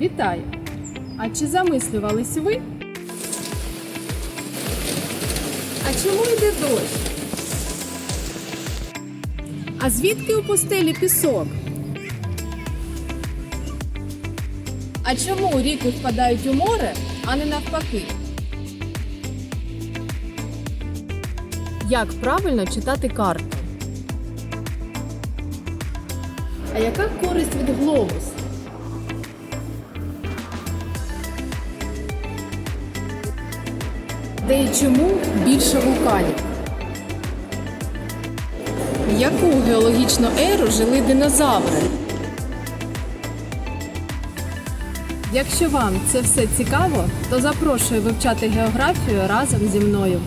Вітаю! А чи замислювались ви? А чому йде дощ? А звідки у пустелі пісок? А чому ріки впадають у море, а не навпаки? Як правильно читати карту? А яка користь від глобуса? Де і чому більше вулканів? Яку геологічну еру жили динозаври? Якщо вам це все цікаво, то запрошую вивчати географію разом зі мною.